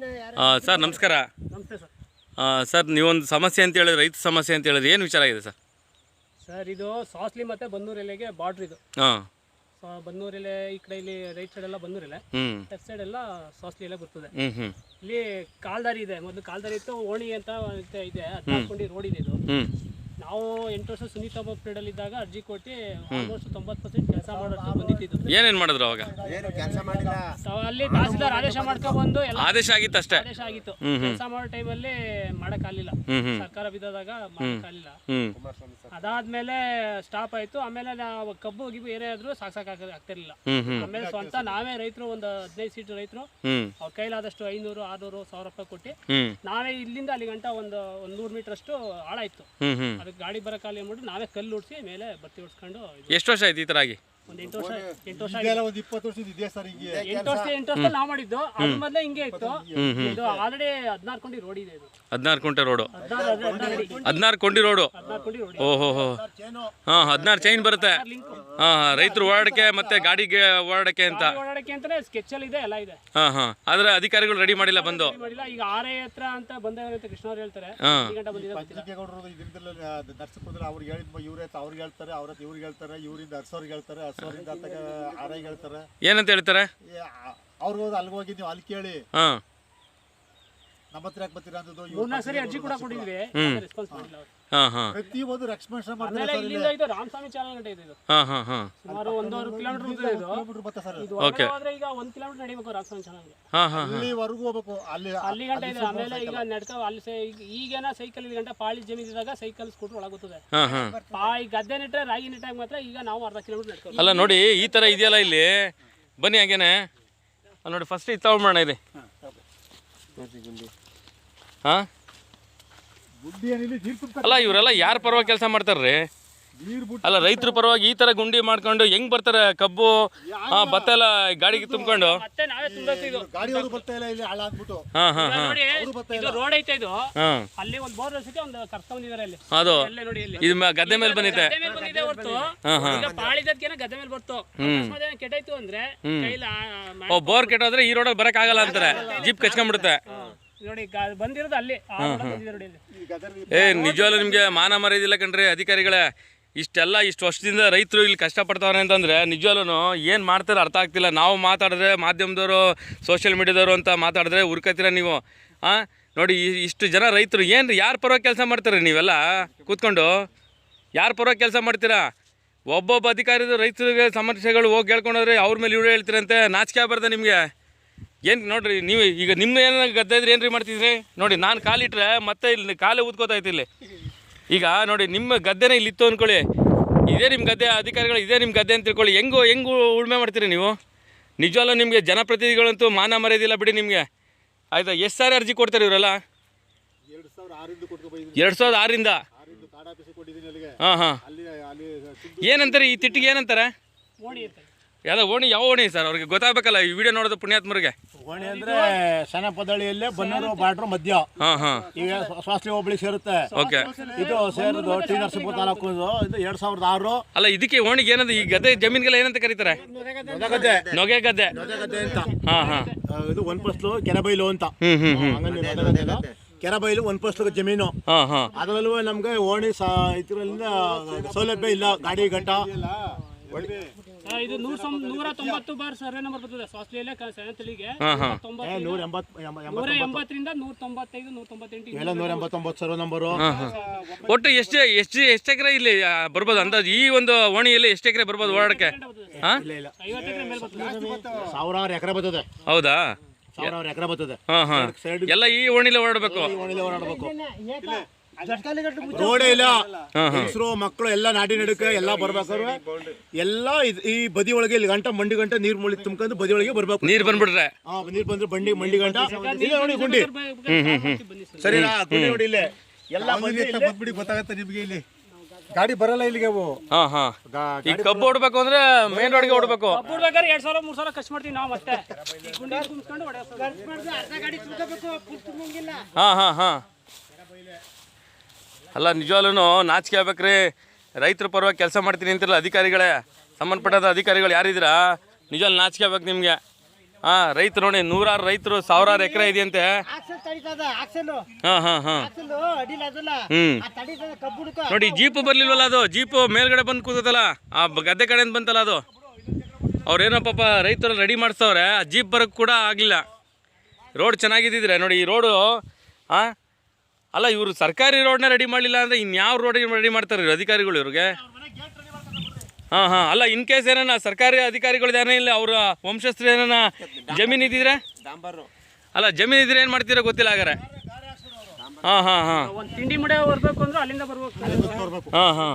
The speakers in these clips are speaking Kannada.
ಸರ್ ನಮಸ್ಕಾರ. ನಮಸ್ತೆ ಸರ್. ಸರ್ ನೀವೊಂದು ಸಮಸ್ಯೆ ಅಂತ ಹೇಳಿದ್ರೆ ರೈತ ಸಮಸ್ಯೆ ಅಂತ ಹೇಳಿದ್ರೆ ಏನು ವಿಚಾರ ಆಗಿದೆ ಸರ್? ಸರ್ ಇದು ಸಾಸ್ಲಿ ಮತ್ತೆ ಬನ್ನೂರು ಎಲೆಗೆ ಬಾರ್ಡ್ರ್ ಇದು. ಹಾಂ. ಸೊ ಬನ್ನೂರು ಎಲೆ ಈ ಕಡೆ ಇಲ್ಲಿ ರೈಟ್ ಸೈಡ್ ಎಲ್ಲ ಬನ್ನೂರು ಎಲೆ. ಹ್ಞೂ ಲೆಫ್ಟ್ ಸೈಡ್ ಎಲ್ಲ ಸಾಸ್ಲಿ ಎಲೆ ಬರ್ತದೆ. ಹ್ಞೂ ಹ್ಞೂ ಇಲ್ಲಿ ಕಾಲ್ದಾರಿ ಇದೆ. ಮೊದಲು ಕಾಲ್ದಾರಿ ಇತ್ತು ಓಣಿ ಅಂತ ಇದೆ ಇದೆ. ಅದು ಹಾಕೊಂಡು ರೋಡ್ ಇದೆ ಇದು. ಹ್ಞೂ ನಾವು ಎಂಟು ವರ್ಷ ಸುನೀತಾ ಪೀರಿಯಡ್ ಇದ್ದಾಗ ಅರ್ಜಿ ಕೊಟ್ಟು ಆಲ್ಮೋಸ್ಟ್ ತೊಂಬತ್ತು ಪರ್ಸೆಂಟ್ ಕೆಲಸ ಮಾಡೋದು ಬಂದಿದ್ದು ಏನೇನು ಮಾಡಿದ್ರು ಅವಾಗ? ಏನು ಕೆಲಸ ಮಾಡಿಲ್ಲ? ಅಲ್ಲಿ ತಹಸೀಲ್ದಾರ್ ಆದೇಶ ಮಾಡ್ಕೊಬಂದು ಎಲ್ಲ ಆದೇಶ ಆಗಿತ್ತು ಅಷ್ಟೇ ಆದೇಶ ಆಗಿತ್ತು. ಕೆಲಸ ಮಾಡೋ ಟೈಮಲ್ಲಿ ಮಾಡೋಕ್ಕಾಗಲಿಲ್ಲ. ಸರ್ಕಾರ ಬಿದ್ದಾಗ ಮಾಡೋಕ್ಕಾಗಲಿಲ್ಲ. ಅದಾದ್ಮೇಲೆ ಸ್ಟಾಪ್ ಆಯ್ತು. ಆಮೇಲೆ ನಾವು ಕಬ್ಬು ಗಿಬ್ಬು ಏನೇ ಆದ್ರೂ ಸಾಕ್ಸಕ್ ಆಗ್ತಿರ್ಲಿಲ್ಲ. ಆಮೇಲೆ ಸ್ವಂತ ನಾವೇ ರೈತರು ಒಂದು ಹದಿನೈದು ಸೀಟ್ ರೈತರು ಅವ್ರ ಕೈಲಾದಷ್ಟು ಐನೂರು ಆರ್ನೂರು ಸಾವಿರ ರೂಪಾಯಿ ಕೊಟ್ಟು ನಾವೇ ಇಲ್ಲಿಂದ ಅಲ್ಲಿ ಗಂಟ ಒಂದು ಒಂದ್ ನೂರು ಮೀಟರ್ ಅಷ್ಟು ಆಳ ಅದಕ್ಕೆ ಗಾಡಿ ಬರೋಕಾಲಿ ಅಂದ್ಬಿಟ್ಟು ನಾವೇ ಕಲ್ಲು ಉಡ್ಸಿ ಮೇಲೆ ಬತ್ತಿ ಉಡ್ಸ್ಕೊಂಡು ಎಷ್ಟು ವರ್ಷ ಆಯ್ತು ಈ ಥರ ಆಗಿ? ಒಂದು ಎಂಟು ವರ್ಷ ಎಂಟು ವರ್ಷ ಇದೆಲ್ಲ ಒಂದು ಇಪ್ಪತ್ತು ವರ್ಷದ ಇದೆ ಸರ್ ಹಿಂಗೆ. ಎಂಟು ವರ್ಷ ಎಂಟು ವರ್ಷ ನಾವು ಮಾಡಿದ್ದು. ಅದ್ರ ಮೊದಲೇ ಹಿಂಗೆ ಇತ್ತು. ಇದು ಆಲ್ರೆಡಿ ಹದಿನಾರು ಕೊಂಡಿ ರೋಡ್ ಇದೆ ಇದು. ಹದಿನಾರು ಕುಂಟೆ ರೋಡು. ಹದಿನಾರು ಕೊಂಡಿ ರೋಡು. ಹದಿನಾರು ಕೊಂಡಿ ರೋಡ್. ಓಹೋ ಹೋ ಚೇನು ಹಾಂ ಹದಿನಾರು ಚೈನ್ ಬರುತ್ತೆ. ಹಾ ರೈತರು ಓಡಾಡಕ್ಕೆ ಮತ್ತೆ ಗಾಡಿಗೆ ಓಡಾಡಕ್ಕೆ ಅಂತ. ಓಡಾಡಕ್ಕೆ ಅಂತಾನೆ ಸ್ಕೆಚ್ ಅಲ್ಲಿ ಇದೆ ಎಲ್ಲ ಇದೆ. ಹಾಂ ಹಾಂ. ಆದ್ರೆ ಅಧಿಕಾರಿಗಳು ರೆಡಿ ಮಾಡಿಲ್ಲ ಬಂದು. ಮಾಡಿಲ್ಲ. ಈಗ ಆರೇ ಹತ್ರ ಅಂತ ಬಂದ್ರೆ ಕೃಷ್ಣ ಅವ್ರು ಹೇಳ್ತಾರೆ. ಅವ್ರಿಗೆ ಹೇಳಿದ್ ಇವ್ರ ಅವ್ರಿಗೆ ಹೇಳ್ತಾರೆ ಅವ್ರ ಇವ್ರಿಗೆ ಹೇಳ್ತಾರೆ ಇವರಿಂದ ಹರ್ಸೋರ್ಗೆ ಹೇಳ್ತಾರೆ ಏನಂತ ಹೇಳ್ತಾರೆ? ಅವ್ರಿಗೆ ಹೋಗಿ ಅಲ್ಲಿಗೆ ನೀವು ಅಲ್ಲಿ ಕೇಳಿ. ಹ. ನಮ್ಮ ಹತ್ರ ಯಾಕೆ ಬರ್ತೀರಾ ಅಂದದ್ದು ಇವ್ರು ಸರಿ ಅರ್ಜಿ ಕೂಡ ಕೊಟ್ಟಿದ್ವಿ. ರೆಸ್ಪಾನ್ಸ್ ಮಾಡಿಲ್ಲ ಅವ್ರು. ಹಾಂ ಹಾಂ. ಪ್ರತಿ ಒಂದು ರಕ್ಷಣೆ ಮಾಡ್ತಾರೆ ಆಮೇಲೆ ಇಲ್ಲಿಂದ ಇದು ರಾಮಸ್ವಾಮಿ ಚಾನಲ್ ಗಂಟೆ ಇದೆ. ಇದು ಹಾಂ ಹಾಂ ಹಾಂ. ಸುಮಾರು ಒಂದೂವರೆ ಕಿಲೋಮೀಟರ್ ಇದೆ ಇದು. ಕಿಲೋಮೀಟರ್ ಬತ್ತ ಸರ್ ಇದು ಹೊರಗಡೆ ಹೋದ್ರೆ ಈಗ ಒಂದ್ ಕಿಲೋಮೀಟರ್ ನಡಿಬೇಕು ರಾಮಸ್ವಾಮಿ ಚಾನಲ್ಗೆ ಹಾಂ ಹಾಂ ಅಲ್ಲಿವರೆಗೂ ಹೋಗ್ಬೇಕು. ಅಲ್ಲಿ ಅಲ್ಲಿ ಗಂಟೆ ಇದೆ ಆಮೇಲೆ ಈಗ ನಡ್ಕ ಅಲ್ಲಿ ಈಗೇನ ಸೈಕಲ್ ಗಂಟೆ. ಪಾಳಿ ಜಮೀನ್ ಇದ್ದಾಗ ಸೈಕಲ್ ಸ್ಕೂಟರ್ ಒಳಗುತ್ತದೆ ಪಾಯಿ ಗದ್ದೆ ನೆಟ್ರೆ ರಾಗಿ ನೆಟ್ಟಾಗ ಮಾತ್ರ ಈಗ ನಾವು ಅರ್ಧ ಕಿಲೋಮೀಟರ್ ನಡ್ಕೊ ಅಲ್ಲ ನೋಡಿ ಈ ತರ ಇದೆಯಲ್ಲ ಇಲ್ಲಿ? ಬನ್ನಿ ಹಾಗೇನೆ. ನೋಡಿ ಫಸ್ಟ್ ಇದು ತಗೊಂಡ್ಬಿಡೋಣ ಇದೆ ಹಾಂ? ಅಲ್ಲ ಇವರೆಲ್ಲ ಯಾರ ಪರವಾಗಿ ಕೆಲಸ ಮಾಡ್ತಾರ್ರಿ? ಅಲ್ಲ ರೈತರ ಪರವಾಗಿ ಈ ತರ ಗುಂಡಿ ಮಾಡ್ಕೊಂಡು ಹೆಂಗ್ ಬರ್ತಾರೆ? ಕಬ್ಬು ಹಾಂ ಭತ್ತ ಎಲ್ಲ ಗಾಡಿಗೆ ತುಂಬಿಕೊಂಡು? ಮತ್ತೆ ನಾವೇ ತುಂಬಬೇಕು ಗಾಡಿಯವರು ಬರ್ತಾ ಇಲ್ಲಿ ಹಾಳ ಅಂದ್ಬಿಟ್ಟು ಹಾಂ ಹಾಂ ಹಾಂ. ನೋಡಿ ಇದು ರೋಡ್ ಐತೆ ಇದು. ಹಾಂ. ಒಂದು ಬೋರ್ ರಸಿಕೆ ಒಂದು ಕರ್ಸ್ಕೊಂಡಿದ್ದಾರೆ ಅಲ್ಲಿ. ಅದು. ಅಲ್ಲೇ ನೋಡಿ ಇಲ್ಲಿ. ಇದು ಗದ್ದೆ ಮೇಲೆ ಬಂದಿದೆ. ಗದ್ದೆ ಮೇಲೆ ಬಂದಿದೆ ಹೊರ್ತು. ಹಾಂ ಹಾಂ. ಈಗ ಗದ್ದೆ ಮೇಲೆ ಬರ್ತು. ಅಕಸ್ಮಾತ್ ಏನೋ ಕೆಟ್ಟಾಯ್ತು ಅಂದ್ರೆ ಕೈಲ ಓ ಬೋರ್ ಕೆಟ್ಟೋದ್ರೆ ಈ ರೋಡಲ್ಲಿ ಆಗಲ್ಲ ಅಂತಾರೆ. ಜೀಪ್ ಕಚ್ಕೊಂಡ್ಬಿಡುತ್ತೆ. ನೋಡಿ ಗ- ಬಂದಿರೋದು ಅಲ್ಲಿ ಆ road ಅಲ್ಲಿ ಬಂದಿದೆ ನೋಡಿ ಇಲ್ಲಿ. ಏ ನಿಜವಾಗ್ಲೂ ನಿಮಗೆ ಮಾನ ಮರ್ಯಾದಿಲ್ಲ ಕಣ್ರಿ ಅಧಿಕಾರಿಗಳೇ. ಇಷ್ಟೆಲ್ಲ ಇಷ್ಟು ವರ್ಷದಿಂದ ರೈತರು ಇಲ್ಲಿ ಕಷ್ಟಪಡ್ತಾವ್ರೆ ಅಂತಂದರೆ ನಿಜವಾಗ್ಲೂ ಏನು ಮಾಡ್ತಾರೆ ಅರ್ಥ ಆಗ್ತಿಲ್ಲ. ನಾವು ಮಾತಾಡಿದ್ರೆ ಮಾಧ್ಯಮದವರು ಸೋಷಿಯಲ್ ಮೀಡಿಯಾದವರು ಅಂತ ಮಾತಾಡಿದ್ರೆ ಹುರ್ಕತ್ತೀರ ನೀವು? ಹಾಂ ನೋಡಿ ಇಷ್ಟು ಜನ ರೈತರು ಏನು ಯಾರ ಪರವಾಗಿ ಕೆಲಸ ಮಾಡ್ತಾರೆ ನೀವೆಲ್ಲ? ಕೂತ್ಕೊಂಡು ಯಾರ ಪರವಾಗಿ ಕೆಲಸ ಮಾಡ್ತೀರಾ? ಒಬ್ಬೊಬ್ಬ ಅಧಿಕಾರಿದು ರೈತರಿಗೆ ಸಮಸ್ಯೆಗಳು ಹೋಗಿ ಹೇಳ್ಕೊಂಡೋದ್ರೆ ಅವ್ರ ಮೇಲೆ ಇವ್ರು ಹೇಳ್ತೀರಂತೆ. ನಾಚಿಕೆ ಆಗ್ಬಾರ್ದ ನಿಮಗೆ? ಏನು ನೋಡ್ರಿ ನೀವು ಈಗ ನಿಮ್ಮ ಏನ ಗದ್ದೆ ಇದ್ರೆ ಏನ್ರಿ ಮಾಡ್ತಿದ್ರಿ? ನೋಡಿ ನಾನು ಕಾಲಿಟ್ರೆ ಮತ್ತೆ ಇಲ್ಲಿ ಕಾಲೇ ಊದ್ಕೋತಾಯ್ತು ಇಲ್ಲಿ. ಈಗ ನೋಡಿ ನಿಮ್ಮ ಗದ್ದೆನೇ ಇಲ್ಲಿ ಇತ್ತು ಅಂದ್ಕೊಳ್ಳಿ ಇದೇ ನಿಮ್ಮ ಗದ್ದೆ ಅಧಿಕಾರಿಗಳು ಇದೇ ನಿಮ್ಮ ಗದ್ದೆ ಅಂತ ತಿಳ್ಕೊಳ್ಳಿ. ಹೆಂಗು ಹೆಂಗು ಉಳ್ಮೆ ಮಾಡ್ತೀರಿ ನೀವು? ನಿಜವಲ್ಲ ನಿಮಗೆ ಜನಪ್ರತಿನಿಧಿಗಳಂತೂ ಮಾನ ಮರ್ಯಾದಿಲ್ಲ ಬಿಡಿ ನಿಮಗೆ. ಆಯ್ತಾ ಎಷ್ಟು ಸಾರಿ ಅರ್ಜಿ ಕೊಡ್ತಾರೆ ಇವರೆಲ್ಲ? ಎರಡು ಸಾವಿರದ ಆರಿಂದ ಹಾಂ ಹಾಂ. ಏನಂತಾರೆ ಈ ತಿಟ್ಟಿಗೆ ಏನಂತಾರೆ? ಯಾವ್ದೋ ಓಣಿ ಯಾವ ಓಣಿ ಸರ್? ಅವ್ರಿಗೆ ಗೊತ್ತಾಗಬೇಕಲ್ಲ ಈ ವಿಡಿಯೋ ನೋಡೋದು ಪುಣ್ಯಾತ್ಮರಿಗೆ. ಓಣಿ ಅಂದ್ರೆ ಸನಪದಳಿಯಲ್ಲೇ ಬನ್ನೂರು ಬಾರ್ಡ್ರು ಮಧ್ಯ. ಹಾಂ ಹಾಂ. ಈಗ ಸ್ವಾಸ್ಥ್ಯ ಹೋಬಳಿ ಸೇರುತ್ತೆ. ಓಕೆ. ಇದು ಸೇರೋದು ಟಿ ನರಸಿಂಹ ತಾಲೂಕು ಇದು. ಎರಡ್ ಸಾವಿರದ ಆರು. ಅಲ್ಲ ಇದಕ್ಕೆ ಓಣಿಗೆ ಏನದು? ಈ ಗದ್ದೆ ಜಮೀನ್ಗೆಲ್ಲ ಏನಂತ ಕರೀತಾರೆ? ಗದ್ದೆ ನೊಗೆ ಗದ್ದೆ. ಗದ್ದೆ ಅಂತ. ಹಾ ಹಾ. ಇದು ಒನ್ ಫಸ್ಲು ಕೆರೆಬೈಲು ಅಂತ. ಹ್ಮ್ ಹ್ಮ್. ಕೆರೆಬೈಲು ಒಂದ್ ಫಸ್ಲು ಜಮೀನು. ಹಾಂ ಹಾಂ. ಅದರಲ್ಲೂ ನಮ್ಗೆ ಓಣಿ ಇದರಿಂದ ಸೌಲಭ್ಯ ಇಲ್ಲ. ಗಾಡಿ ಗಂಟ. ಇದು ನೂರ ನೂರ ತೊಂಬತ್ತು ಬಾರ್ ಸರ್ವೆ ನಂಬರ್ ಬರ್ತದೆ. ನೂರ ಎಂಬತ್ತರಿಂದ ನೂರ ತೊಂಬತ್ತೈದು ನೂರ ತೊಂಬತ್ತೆಂಟು ಎಲ್ಲ ನೂರ ಎಂಬತ್ತೊಂಬತ್ತು ಸರ್ವ ನಂಬರು. ಒಟ್ಟು ಎಷ್ಟು ಎಷ್ಟು ಎಷ್ಟು ಎಕರೆ ಇಲ್ಲಿ ಬರ್ಬೋದು? ಅಂದಾಜು ಈ ಒಂದು ಓಣಿಯಲ್ಲಿ ಎಷ್ಟು ಎಕರೆ ಬರ್ಬೋದು ಓಡಾಡಕ್ಕೆ? ಹಾಂ? ಇಲ್ಲ ಇಲ್ಲ ಐವತ್ತು ಎಕರೆ ಮೇಲೆ ಬರ್ತದೆ. ಸಾವಿರಾರು ಎಕರೆ ಬರ್ತದೆ. ಹೌದಾ? ಸಾವಿರಾರು ಎಕರೆ ಬರ್ತದೆ. ಎಲ್ಲ ಈ ಓಣಿಲಿ ಓಡಾಡಬೇಕು. ಈ ಓಣಿಲಿ ಓಡಾಡ್ಬೇಕು. ರೋಡೇ ಇಲ್ಲ. ಹೆಸರು ಮಕ್ಕಳು ಎಲ್ಲ ನಾಟಿ ನಡುಕೆ ಎಲ್ಲ ಬರ್ಬೇಕಾದ್ರೆ ಎಲ್ಲ ಇದ್- ಈ ಬದಿ ಒಳಗೆ ಇಲ್ಲಿ ಗಂಟ ಮಂಡಿ ಗಂಟ ನೀರ್ ಮುಳಿ ತುಂಬ್ಕೊಂಡು ಬದಿ ಒಳಗೆ ಬರ್ಬೇಕು. ನೀರು ಬಂದ್ಬಿಟ್ರೆ. ಆ, ನೀರ್ ಬಂದ್ರೆ ಬಂಡಿ ಮಂಡಿ ಗಂಟ. ಇಲ್ಲ ನೋಡಿ ಗುಂಡಿ. ಸರಿ ಗುಂಡಿ ನೋಡಿ ಇಲ್ಲೇ. ಎಲ್ಲ ಬಂದ್ಬಿಡಿ ಗೊತ್ತಾಗತ್ತೆ ನಿಮ್ಗೆ ಇಲ್ಲಿ. ಗಾಡಿ ಬರಲ್ಲ ಇಲ್ಲಿಗೆ ಅವು. ಹಾಂ ಹಾಂ. ಈ ಕಬ್ಬು ಓಡಬೇಕು ಅಂದ್ರೆ ಮೇನ್ ರೋಡ್ಗೆ ಓಡಬೇಕು. ಬೇಕಾದ್ರೆ ಎರಡ್ ಸಾವಿರ ಮೂರ್ ಸಾವಿರ ಖರ್ಚು ಮಾಡ್ತೀವಿ ನಾವು ಮತ್ತೆ. ಹಾಂ ಹಾಂ ಹಾಂ. ಅಲ್ಲ ನಿಜವಾಗ್ಲೂ ನಾಚಿಕೆ ಆಗ್ಬೇಕ್ರಿ. ರೈತರ ಪರವಾಗಿ ಕೆಲಸ ಮಾಡ್ತೀನಿ ಅಂತಿರಲ್ಲ ಅಧಿಕಾರಿಗಳೇ. ಸಂಬಂಧಪಟ್ಟ ಅಧಿಕಾರಿಗಳು ಯಾರಿದ್ದೀರಾ? ನಿಜವಾಗ್ಲು ನಾಚಿಕೆ ಆಗ್ಬೇಕು ನಿಮಗೆ. ಹಾಂ ರೈತರು ನೋಡಿ ನೂರಾರು ರೈತರು ಸಾವಿರಾರು ಎಕರೆ ಇದೆಯಂತೆ. ಹಾಂ ಹಾಂ ಹಾಂ. ನೋಡಿ ಜೀಪು ಬರ್ಲಿಲ್ವಲ್ಲ ಅದು? ಜೀಪು ಮೇಲ್ಗಡೆ ಬಂದು ಕೂತದಲ್ಲ? ಆ ಗದ್ದೆ ಕಡೆಯಿಂದ ಬಂತಲ್ಲ ಅದು? ಅವ್ರೇನೋ ಪಾಪ ರೈತರು ರೆಡಿ ಮಾಡಿಸ್ತವ್ರೆ ಆ ಜೀಪ್ ಬರೋಕ್ಕೆ ಕೂಡ ಆಗಲಿಲ್ಲ. ರೋಡ್ ಚೆನ್ನಾಗಿದ್ದಿದ್ರೆ ನೋಡಿ ಈ ರೋಡು ಆ ಅಲ್ಲ ಇವರು ಸರ್ಕಾರಿ ರೋಡ್ನ ರೆಡಿ ಮಾಡಲಿಲ್ಲ ಅಂದರೆ ಇನ್ಯಾವ ರೋಡ್ ರೆಡಿ ಮಾಡ್ತಾರೆ ಇವ್ರು ಅಧಿಕಾರಿಗಳು ಇವ್ರಿಗೆ? ಹಾಂ ಹಾಂ. ಅಲ್ಲ ಇನ್ ಕೇಸ್ ಏನಾನ ಸರ್ಕಾರಿ ಅಧಿಕಾರಿಗಳು ಏನೇ ಇಲ್ಲ ಅವರ ವಂಶಸ್ಥರು ಏನಾನ ಜಮೀನು ಇದ್ದಿದ್ರೆ? ಅಲ್ಲ ಜಮೀನು ಇದ್ರೆ ಏನು ಮಾಡ್ತೀರಾ ಗೊತ್ತಿಲ್ಲ ಹಾಗಾರೆ ಹಾಂ ಹಾಂ ಹಾಂ. ಒಂದು ತಿಂಡಿ ಮುಡೆ ಬರ್ಬೇಕು ಅಂದ್ರೆ ಅಲ್ಲಿಂದ ಬರ್ಬೇಕು. ಹಾಂ ಹಾಂ.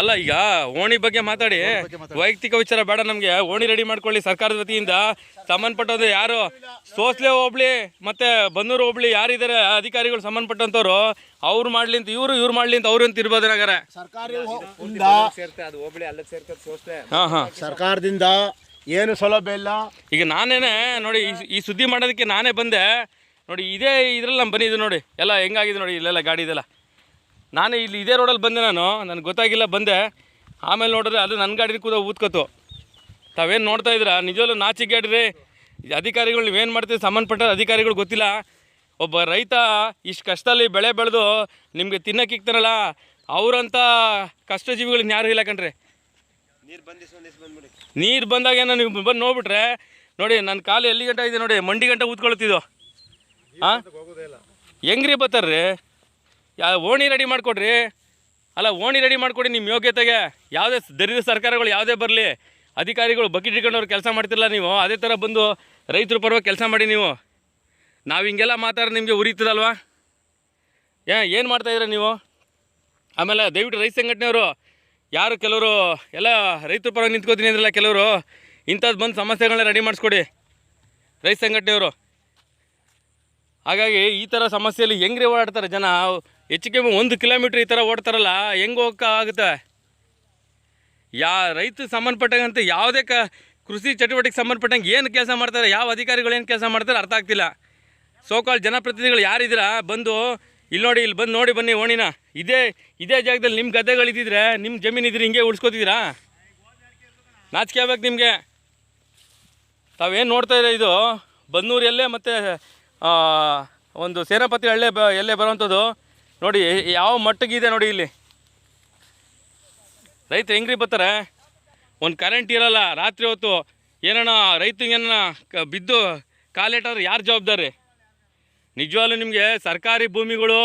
ಅಲ್ಲ ಈಗ ಓಣಿ ಬಗ್ಗೆ ಮಾತಾಡಿ. ವೈಯಕ್ತಿಕ ವಿಚಾರ ಬೇಡ ನಮಗೆ. ಓಣಿ ರೆಡಿ ಮಾಡ್ಕೊಳ್ಳಿ ಸರ್ಕಾರದ ವತಿಯಿಂದ. ಸಂಬಂಧಪಟ್ಟದ್ದು ಯಾರು? ಸೋಸ್ಲೆ ಹೋಬ್ಳಿ ಮತ್ತೆ ಬನ್ನೂರು ಹೋಬ್ಳಿ ಯಾರಿದ್ದಾರೆ? ಅಧಿಕಾರಿಗಳು ಸಂಬಂಧಪಟ್ಟಂತವ್ರು ಅವ್ರು ಮಾಡ್ಲಿ ಅಂತ ಇವರು ಇವ್ರು ಮಾಡ್ಲಿ ಅಂತ ಅವ್ರು ಅಂತ ಇರ್ಬೋದು ನಗರ ಸರ್ಕಾರಿ ಹಾಂ ಹಾಂ. ಸರ್ಕಾರದಿಂದ ಏನು ಸೌಲಭ್ಯ ಇಲ್ಲ? ಈಗ ನಾನೇನೆ ನೋಡಿ ಈ ಸುದ್ದಿ ಮಾಡೋದಕ್ಕೆ ನಾನೇ ಬಂದೆ. ನೋಡಿ ಇದೇ ಇದ್ರಲ್ಲಿ ನಾನು ಬಂದಿದ್ದು ನೋಡಿ. ಎಲ್ಲ ಹೆಂಗಾಗಿದೆ ನೋಡಿ ಇಲ್ಲೆಲ್ಲ ಗಾಡಿ ಇದೆಲ್ಲ. ನಾನು ಇಲ್ಲಿ ಇದೇ ರೋಡಲ್ಲಿ ಬಂದೆ ನಾನು. ನನಗೆ ಗೊತ್ತಾಗಿಲ್ಲ ಬಂದೆ. ಆಮೇಲೆ ನೋಡಿದ್ರೆ ಅದು ನನ್ನ ಗಾಡಿ ಕೂಡ ಊದ್ಕೊತು. ತಾವೇನು ನೋಡ್ತಾ ಇದ್ದೀರಾ? ನಿಜವಲ್ಲೂ ರೀ ಅಧಿಕಾರಿಗಳು ನೀವೇನು ಮಾಡ್ತೀವಿ ಸಂಬಂಧಪಟ್ಟ ಅಧಿಕಾರಿಗಳು ಗೊತ್ತಿಲ್ಲ. ಒಬ್ಬ ರೈತ ಇಷ್ಟು ಕಷ್ಟದಲ್ಲಿ ಬೆಳೆ ಬೆಳೆದು ನಿಮಗೆ ತಿನ್ನಕ್ಕೆ ಇಕ್ತಾರಲ್ಲ ಅವರಂಥ ಕಷ್ಟಜೀವಿಗಳನ್ನ ಯಾರು ಇಲ್ಲ ಕಣ್ರಿ. ನೀರು ಬಂದಾಗ ಏನೋ ನೀವು ಬಂದು ನೋಡ್ಬಿಟ್ರೆ ನೋಡಿ ನನ್ನ ಕಾಲು ಎಲ್ಲಿ ಗಂಟ ಇದೆ ನೋಡಿ ಮಂಡಿ ಗಂಟೆ ಊದ್ಕೊಳ್ತಿದ್ದು ಹಾಂ ಹೆಂಗ್ರಿ ಬತ್ತಾರ್ರಿ ಯಾ, ಓಣಿ ರೆಡಿ ಮಾಡಿಕೊಡ್ರಿ. ಅಲ್ಲ, ಓಣಿ ರೆಡಿ ಮಾಡಿಕೊಡಿ ನಿಮ್ಮ ಯೋಗ್ಯತೆಗೆ. ಯಾವುದೇ ದರಿದ್ರ ಸರ್ಕಾರಗಳು ಯಾವುದೇ ಬರಲಿ, ಅಧಿಕಾರಿಗಳು ಬಕೆಟ್ ಇಟ್ಕೊಂಡವ್ರು ಕೆಲಸ ಮಾಡ್ತಿರಲ್ಲ ನೀವು. ಅದೇ ಥರ ಬಂದು ರೈತರ ಪರವಾಗಿ ಕೆಲಸ ಮಾಡಿ ನೀವು. ನಾವು ಹಿಂಗೆಲ್ಲ ಮಾತಾಡಿ ನಿಮಗೆ ಉರಿತದಲ್ವಾ ಏ ಏನು ಮಾಡ್ತಾಯಿದ್ರೆ ನೀವು? ಆಮೇಲೆ ದಯವಿಟ್ಟು ರೈತ ಸಂಘಟನೆಯವರು, ಯಾರು ಕೆಲವರು, ಎಲ್ಲ ರೈತರ ಪರವಾಗಿ ನಿಂತ್ಕೋತೀನಿ ಅಂದ್ರಲ್ಲ ಕೆಲವರು ಇಂಥದ್ದು ಬಂದು ಸಮಸ್ಯೆಗಳನ್ನ ರೆಡಿ ಮಾಡಿಸ್ಕೊಡಿ. ರೈತ ಸಂಘಟನೆಯವರು. ಹಾಗಾಗಿ ಈ ಥರ ಸಮಸ್ಯೆಯಲ್ಲಿ ಹೆಂಗ್ರಿ ಓಡಾಡ್ತಾರೆ ಜನ? ಹೆಚ್ಚು ಕಮ್ಮಿ ಒಂದು ಕಿಲೋಮೀಟ್ರ್ ಈ ಥರ ಓಡ್ತಾರಲ್ಲ, ಹೆಂಗೆ ಹೋಗಕ್ಕೆ ಆಗುತ್ತೆ? ಯಾ ರೈತ ಸಂಬಂಧಪಟ್ಟಂಗಂತ ಯಾವುದೇ ಕ, ಕೃಷಿ ಚಟುವಟಿಕೆ ಸಂಬಂಧಪಟ್ಟಂಗೆ ಏನು ಕೆಲಸ ಮಾಡ್ತಾರೆ, ಯಾವ ಅಧಿಕಾರಿಗಳು ಏನು ಕೆಲಸ ಮಾಡ್ತಾರೆ ಅರ್ಥ ಆಗ್ತಿಲ್ಲ. ಸೋಕಾಲ್ ಜನಪ್ರತಿನಿಧಿಗಳು ಯಾರಿದ್ದೀರಾ? ಬಂದು ಇಲ್ಲಿ ನೋಡಿ ಇಲ್ಲಿ ಬಂದು ನೋಡಿ ಬನ್ನಿ ಓಣಿನ. ಇದೇ ಇದೇ ಜಾಗದಲ್ಲಿ ನಿಮ್ಮ ಗದ್ದೆಗಳಿದ್ದಿದ್ರೆ ನಿಮ್ಮ ಜಮೀನು ಇದ್ರೆ ಹಿಂಗೆ ಉಳಿಸ್ಕೋತಿದ್ದೀರಾ? ನಾಚಿಕೆ ಆಗ್ಬೇಕು ನಿಮಗೆ. ತಾವೇನು ನೋಡ್ತಾ ಇದ್ದೀರಾ ಇದು? ಬನ್ನೂರಲ್ಲೇ ಮತ್ತು ಒಂದು ಸೇನಾಪತಿ ಹಳ್ಳೆ ಬ, ಎಲ್ಲೇ ಬರೋವಂಥದ್ದು, ನೋಡಿ ಯಾವ ಮಟ್ಟಿಗಿದೆ ನೋಡಿ ಇಲ್ಲಿ. ರೈತರು ಹೆಂಗ್ರಿ ಬರ್ತಾರೆ? ಒಂದು ಕರೆಂಟ್ ಇರಲ್ಲ, ರಾತ್ರಿ ಹೊತ್ತು ಏನಣ್ಣ ರೈತಂಗೆ ಏನನ ಕ, ಬಿದ್ದು ಕಾಲೇಟಾದ್ರೆ ಯಾರು ಜವಾಬ್ದಾರಿ? ನಿಜವಾಗ್ಲು ನಿಮಗೆ ಸರ್ಕಾರಿ ಭೂಮಿಗಳು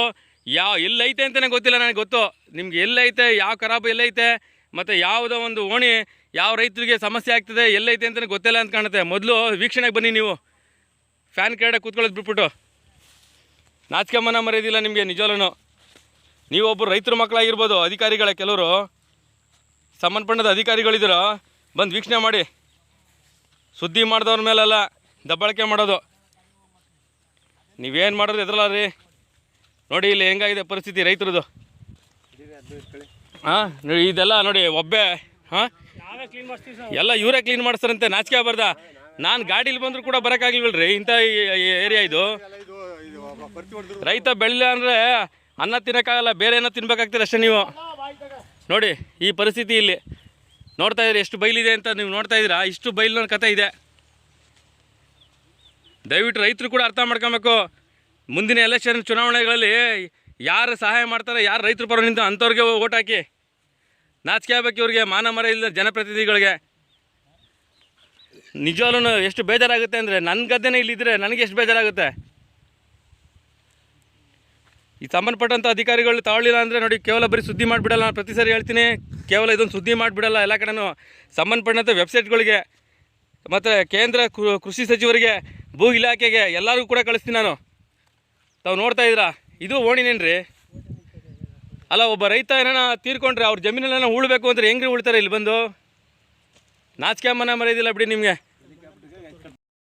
ಯಾವ, ಎಲ್ಲೈತೆ ಅಂತಲೇ ಗೊತ್ತಿಲ್ಲ ನನಗೆ ಗೊತ್ತು. ನಿಮ್ಗೆ ಎಲ್ಲೈತೆ, ಯಾವ ಖರಾಬು ಎಲ್ಲೈತೆ, ಮತ್ತು ಯಾವುದೋ ಒಂದು ಓಣಿ ಯಾವ ರೈತರಿಗೆ ಸಮಸ್ಯೆ ಆಗ್ತದೆ, ಎಲ್ಲೈತೆ ಅಂತಲೇ ಗೊತ್ತಿಲ್ಲ ಅಂತ ಕಾಣುತ್ತೆ. ಮೊದಲು ವೀಕ್ಷಣೆಗೆ ಬನ್ನಿ ನೀವು. ಫ್ಯಾನ್ ಕೆಳಗಡೆ ಕೂತ್ಕೊಳ್ಳೋದು ಬಿಟ್ಬಿಟ್ಟು. ನಾಚಿಕೆಮ್ಮನ ಮನ ಮರೆಯೋದಿಲ್ಲ ನಿಮಗೆ ನಿಜವಲ್ಲೂ ನೀವೊಬ್ಬರು ರೈತರ ಮಕ್ಕಳಾಗಿರ್ಬೋದು, ಅಧಿಕಾರಿಗಳ ಕೆಲವರು. ಸಂಬಂಧಪಟ್ಟದ ಅಧಿಕಾರಿಗಳಿದ್ದೀರೋ ಬಂದು ವೀಕ್ಷಣೆ ಮಾಡಿ. ಸುದ್ದಿ ಮಾಡಿದವ್ರ ಮೇಲೆಲ್ಲ, ದಬ್ಬಾಳಿಕೆ ಮಾಡೋದು. ನೀವೇನು ಮಾಡೋದು ಎದ್ರಲ್ಲ ರೀ ನೋಡಿ ಇಲ್ಲಿ ಹೆಂಗಾಗಿದೆ ಪರಿಸ್ಥಿತಿ ರೈತರದು. ಹಾಂ ಇದೆಲ್ಲ ನೋಡಿ, ಒಬ್ಬೆ, ಹಾಂ? ಎಲ್ಲ ಇವರೇ ಕ್ಲೀನ್ ಮಾಡಿಸ್ತಾರಂತೆ, ನಾಚಿಕೆ ಆಗ್ಬಾರ್ದ? ನಾನು ಗಾಡೀಲಿ ಬಂದರೂ ಕೂಡ ಬರೋಕ್ಕಾಗಿಲ್ವಲ್ರಿ ಇಂಥ ಏರಿಯಾ ಇದು. ರೈತ ಬೆಳಿಲ್ಲ ಅಂದರೆ ಅನ್ನ ತಿನ್ನೋಕ್ಕಾಗಲ್ಲ, ಬೇರೆ ಏನೋ ತಿನ್ಬೇಕಾಗ್ತೀರ ಅಷ್ಟೇ ನೀವು. ನೋಡಿ, ಈ ಪರಿಸ್ಥಿತಿ ಇಲ್ಲಿ. ನೋಡ್ತಾ ಇದ್ದೀರಿ ಎಷ್ಟು ಬೈಲಿದೆ ಅಂತ ನೀವು ನೋಡ್ತಾ ಇದ್ದೀರಾ? ಇಷ್ಟು ಬೈಲಿನ ಕಥೆ ಇದೆ. ದಯವಿಟ್ಟು ರೈತರು ಕೂಡ ಅರ್ಥ ಮಾಡ್ಕೊಬೇಕು. ಮುಂದಿನ ಎಲೆಕ್ಷನ್ ಚುನಾವಣೆಗಳಲ್ಲಿ ಯಾರು ಸಹಾಯ ಮಾಡ್ತಾರೆ, ಯಾರು ರೈತರು ಪರ ನಿಂತ ಅಂಥವ್ರಿಗೆ ಓಟ್ ಹಾಕಿ. ನಾಚಿಕೆ ಆಗ್ಬೇಕು ಇವ್ರಿಗೆ, ಮಾನ ಮರ ಇಲ್ಲದ ಜನಪ್ರತಿನಿಧಿಗಳಿಗೆ. ನಿಜವಾಗ್ಲೂ ಎಷ್ಟು ಬೇಜಾರಾಗುತ್ತೆ ಅಂದರೆ ನನ್ನ ಗದ್ದೆನೇ ಇಲ್ಲಿದ್ದರೆ ನನಗೆ ಎಷ್ಟು ಬೇಜಾರಾಗುತ್ತೆ? ಈ ಸಂಬಂಧಪಟ್ಟಂಥ ಅಧಿಕಾರಿಗಳು ತಗೊಳ್ಳಿಲ್ಲ ಅಂದರೆ ನೋಡಿ ಕೇವಲ ಬರೀ ಸುದ್ದಿ ಮಾಡಿಬಿಡಲ್ಲ, ನಾನು ಪ್ರತಿ ಸಾರಿ ಹೇಳ್ತೀನಿ. ಕೇವಲ ಇದೊಂದು ಸುದ್ದಿ ಮಾಡಿಬಿಡಲ್ಲ, ಎಲ್ಲ ಕಡೆನೂ ಸಂಬಂಧಪಟ್ಟಂಥ ವೆಬ್ಸೈಟ್ಗಳಿಗೆ ಮತ್ತು ಕೇಂದ್ರ ಕೃಷಿ ಸಚಿವರಿಗೆ, ಭೂ ಇಲಾಖೆಗೆ ಎಲ್ಲರಿಗೂ ಕೂಡ ಕಳಿಸ್ತೀನಿ ನಾನು. ತಾವು ನೋಡ್ತಾ ಇದ್ದೀರಾ? ಇದು ಓಣಿನೇನ್ರಿ? ಅಲ್ಲ, ಒಬ್ಬ ರೈತ ಏನಾನ ತೀರ್ಕೊಂಡ್ರೆ ಅವ್ರ ಜಮೀನಲ್ಲೇನೋ ಉಳ್ಬೇಕು ಅಂದರೆ ಹೆಂಗ್ರಿ ಉಳ್ತಾರೆ ಇಲ್ಲಿ ಬಂದು? ನಾಚಿಕೆ ಮನೆ ಮರೆಯೋದಿಲ್ಲ ಬಿಡಿ ನಿಮಗೆ.